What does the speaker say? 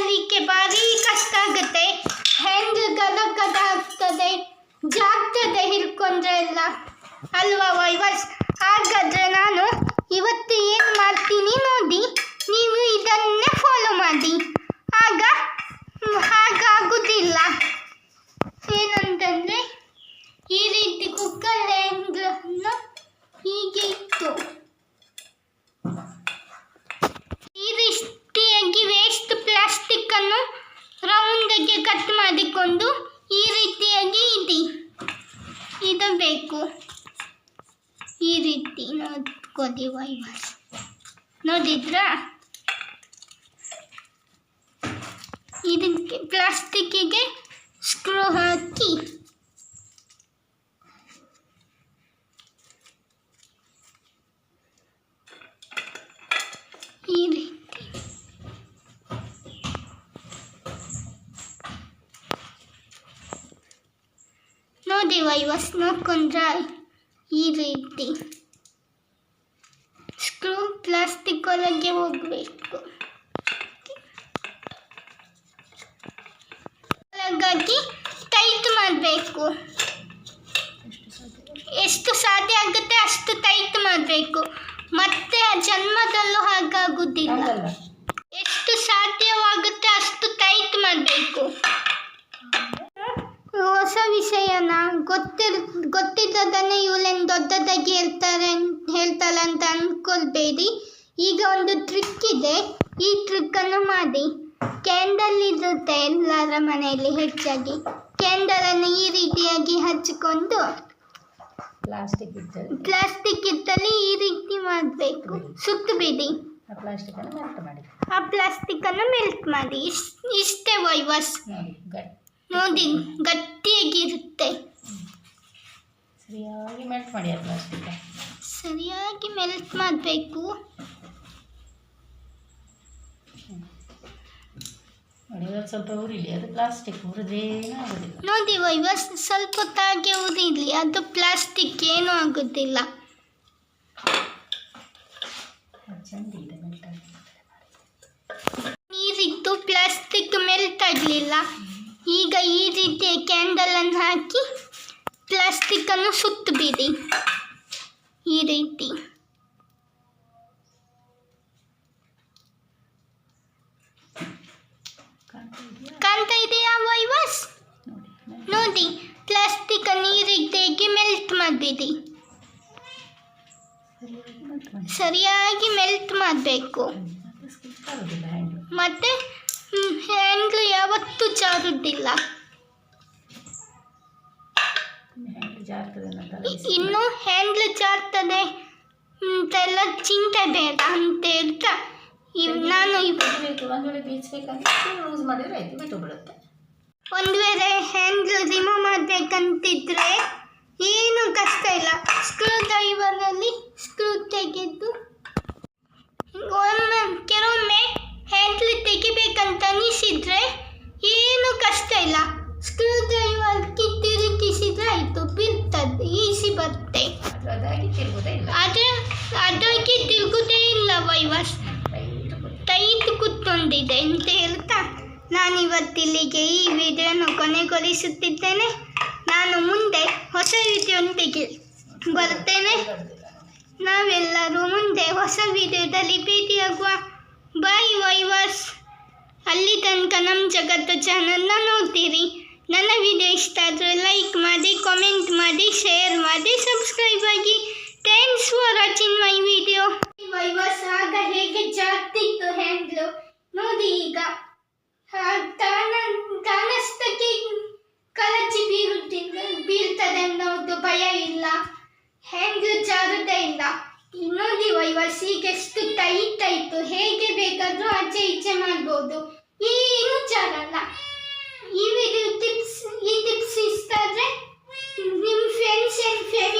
ಮಾಡಲಿಕ್ಕೆ ಭಾರಿ ಕಷ್ಟ ಆಗುತ್ತೆ ಹೆಂಗೆ ಗದ ಗದ ಆಗ್ತದೆ ಜಾಗ್ತದೆ ಹಿಡ್ಕೊಂಡ್ರೆ ಎಲ್ಲ. ಅಲ್ವಾ ವೈವರ್ಸ್ ಹಾಗಾದ್ರೆ ನಾನು ಇವತ್ತು ಏನು ಮಾಡ್ತೀನಿ ನೋಡಿ, ನೀವು ಇದನ್ನೇ ಫಾಲೋ ಮಾಡಿ ಆಗ ಹ್ಮ್, ಹಾಗಾಗುದಿಲ್ಲ ಏನಂತಂದ್ರೆ ಈ ರೀತಿ ಕುಕ್ಕರ್ ಹ್ಯಾಂಡಲನ್ನು ಹೀಗೆ ಇಟ್ಟು ಈ ರೀತಿಯಾಗಿ ವೇಸ್ಟ್ ಪ್ಲಾಸ್ಟಿಕ್ ಅನ್ನು ರೌಂಡಗೆ ಕಟ್ ಮಾಡಿಕೊಂಡು ಈ ರೀತಿಯಾಗಿ ಇದು. ಬೇಕು. ಈ ರೀತಿ ನೋಡ್ಕೊಳ್ಳಿ ವೈವರ್ಸ್ ನೋಡಿದ್ರಾ? ಇದಕ್ಕೆ ಪ್ಲಾಸ್ಟಿಕ್ಕಿಗೆ ಸ್ಕ್ರೂ ಹಾಕಿ ಈ ರೀತಿ ನೋಡಿ ವೈವಸ್ ನೋಡ್ಕೊಂಡ್ರ ಈ ರೀತಿ. ಸ್ಕ್ರೂ ಪ್ಲಾಸ್ಟಿಕ್ ಒಳಗೆ ಹೋಗಬೇಕು. ಒಳಗಾಗಿ ಟೈಟ್ ಮಾಡಬೇಕು. ಎಷ್ಟು ಸಾಧ್ಯ ಆಗುತ್ತೆ ಅಷ್ಟು ಟೈಟ್ ಮಾಡಬೇಕು. ಮತ್ತೆ ಜನ್ಮದಲ್ಲೂ ಹಾಗಾಗುವುದಿಲ್ಲ ಎಷ್ಟು ಸಾಧ್ಯವಾಗುತ್ತೆ ಅಷ್ಟು ಟೈಟ್ ಮಾಡಬೇಕು. ಹೊಸ ವಿಷಯನ? ಗೊತ್ತಿರ್ ಗೊತ್ತಿದ್ದದನ್ನೇ ಇವಳೇನು ದೊಡ್ಡದಾಗಿ ಹೇಳ್ತಾರೆ ಹೇಳ್ತಾಳೆ ಅಂತ ಅಂದ್ಕೊಳ್ಬೇಡಿ ಈಗ ಒಂದು ಟ್ರಿಕ್ ಇದೆ. ಈ ಟ್ರಿಕ್ಕನ್ನು ಮಾಡಿ. ಕ್ಯಾಂಡಲ್ ಇರುತ್ತೆ ಎಲ್ಲರ ಮನೆಯಲ್ಲಿ ಹೆಚ್ಚಾಗಿ. ಕ್ಯಾಂಡಲನ್ನು ಈ ರೀತಿಯಾಗಿ ಹಚ್ಚಿಕೊಂಡು ಪ್ಲಾಸ್ಟಿಕ್ ಇದ್ದಲ್ಲಿ. ಪ್ಲಾಸ್ಟಿಕ್ ಇದ್ದಲ್ಲಿ ಈ ರೀತಿ ಮಾಡಬೇಕು. ಸುತ್ತಬೇಡಿ ಆ ಪ್ಲಾಸ್ಟಿಕನ್ನು ಮೆಲ್ಟ್ ಮಾಡಿ. ಆ ಪ್ಲಾಸ್ಟಿಕ್ಕನ್ನು ಮೆಲ್ಟ್ ಮಾಡಿ. ಇಷ್ಟೇ ವೈವಸ್ ನೋಡಿ ಗಟ್ಟಿ. ನೋಡಿ ಗಟ್ಟಿಯಾಗಿರುತ್ತೆ ಸರಿಯಾಗಿ ಮೆಲ್ಟ್ ಮಾಡಿ ಅದು ಪ್ಲಾಸ್ಟಿಕ್ ಸರಿಯಾಗಿ ಮೆಲ್ಟ್ ಮಾಡಬೇಕು. ನೋಡಿ ಸ್ವಲ್ಪ ಉರಿಲಿ ಅದು ಪ್ಲಾಸ್ಟಿಕ್ ಉರಿದ್ರೇನೂ ಆಗೋದಿಲ್ಲ. ನೋಡಿ ವೈವಸ್ ಸ್ವಲ್ಪ ಹೊತ್ತಾಗೆ ಉರಿಲಿ ಅದು ಪ್ಲಾಸ್ಟಿಕ್ ಏನೂ ಆಗೋದಿಲ್ಲ. ನೀರಿತ್ತು ಪ್ಲಾಸ್ಟಿಕ್ ಮೆಲ್ಟ್ ಆಗಲಿಲ್ಲ. ಈಗ ಈ ರೀತಿಯ ಕ್ಯಾಂಡಲನ್ನು ಹಾಕಿ ಪ್ಲಾಸ್ಟಿಕ್ಕನ್ನು ಸುತ್ತು ಬಿಡಿ ಈ ರೀತಿ. ಕಾಣ್ತಾ ಇದೆಯಾ, ವೈವಸ್? ನೋಡಿ, ಪ್ಲಾಸ್ಟಿಕ್ ನೀರಿಗೆ ಮೆಲ್ಟ್ ಮಾಡಬೇಡಿ. ಸರಿಯಾಗಿ ಮೆಲ್ಟ್ ಮಾಡಬೇಕು. ಮತ್ತೆ ಹ್ಯಾಂಡ್ಲು ಯಾವತ್ತೂ ಜಾರುದಿಲ್ಲ ಜಾರ್ತದೆ ಇನ್ನು ಹ್ಯಾಂಡ್ಲ್ ಜಾರ್ತದೆ ಅಂತೆಲ್ಲ ಚಿಂತೆ ಬೇಡ ಅಂತ ಹೇಳ್ತಾ ಇವ್ ನಾನು ಇವ್- ಬೇಕು ಒಂದು ವೇಳೆ ಬೀಚ್ಬೇಕಂದ್ರೆ ಯೂಸ್ ಮಾಡಿದ್ರೆ ಆಯ್ತು ಬಿಟ್ಟು ಬಿಡುತ್ತೆ. ಒಂದು ವೇಳೆ ಹ್ಯಾಂಡ್ಲ್ ರಿಮೂವ್ ಮಾಡಬೇಕಂತಿದ್ರೆ ಏನು ಕಷ್ಟ ಇಲ್ಲ. ಸ್ಕ್ರೂ ಡ್ರೈವರಲ್ಲಿ ಸ್ಕ್ರೂ ತೆಗೆದು ಒಮ್ಮೆ ಕೆಲವೊಮ್ಮೆ ಹ್ಯಾಂಡ್ಲ್ ತೆಗಿಬೇಕಂತ ಅನಿಸಿದ್ರೆ ಏನು ಕಷ್ಟ ಇಲ್ಲ ಸ್ಕ್ರೂ ಡ್ರೈವರ್ಗೆ ತಿರುಗಿಸಿದ್ರೆ ಆಯಿತು ಬೀಳ್ತದೆ ಈಸಿ ಬರುತ್ತೆ ಅದು ಅದಾಗಿ ತಿರುಗುವುದೇ ಇಲ್ಲ ಆದರೆ ಅದಕ್ಕೆ ತಿರುಗುದೇ ಇಲ್ಲ ವೈವಸ್ ತೈತು ಕೂತ್ಕೊಂಡಿದೆ ಅಂತ ಹೇಳ್ತಾ ನಾನಿವತ್ತಿಲ್ಲಿಗೆ ಈ ವಿಡಿಯೋನ ಕೊನೆಗೊಳಿಸುತ್ತಿದ್ದೇನೆ. ನಾನು ಮುಂದೆ ಹೊಸ ವಿಡಿಯೋಂದಿಗೆ ಬರ್ತೇನೆ ನಾವೆಲ್ಲರೂ ಮುಂದೆ ಹೊಸ ವಿಡಿಯೋದಲ್ಲಿ ಭೇಟಿಯಾಗುವ ಬಾಯ್ ವೈವರ್ಸ್ ಅಲ್ಲಿ ತನಕ ನಮ್ಮ ಜಗತ್ತು ಚಾನಲ್ನ ನೋಡ್ತೀರಿ. ನನ್ನ ವಿಡಿಯೋ ಇಷ್ಟ ಆದರೆ ಲೈಕ್ ಮಾಡಿ ಕಾಮೆಂಟ್ ಮಾಡಿ ಶೇರ್ ಮಾಡಿ ಸಬ್ಸ್ಕ್ರೈಬ್ ಆಗಿ. ಥ್ಯಾಂಕ್ಸ್ ಫಾರ್ ವಾಚಿಂಗ್ ಭಯ ಇಲ್ಲ. ಹೆಂಗೆ ಜಾರುದೆಯಿಂದ ಇನ್ನೊಂದು ವೈವ ಸೀಗೆಷ್ಟು ಟೈಟ್ ಇತ್ತು ಹೇಗೆ ಬೇಕಾದರೂ ಆಚೆ ಈಚೆ ಮಾಡ್ಬೋದು. ಏನು ಜಾರಲ್ಲ ಈ ವಿಡಿಯೋ ಟಿಪ್ಸ್ ಈ ಟಿಪ್ಸ್ ಇಷ್ಟ ನಿಮ್ಮ ಫ್ರೆಂಡ್ಸ್ ಆ್ಯಂಡ್ ಫ್ಯಾಮಿಲಿ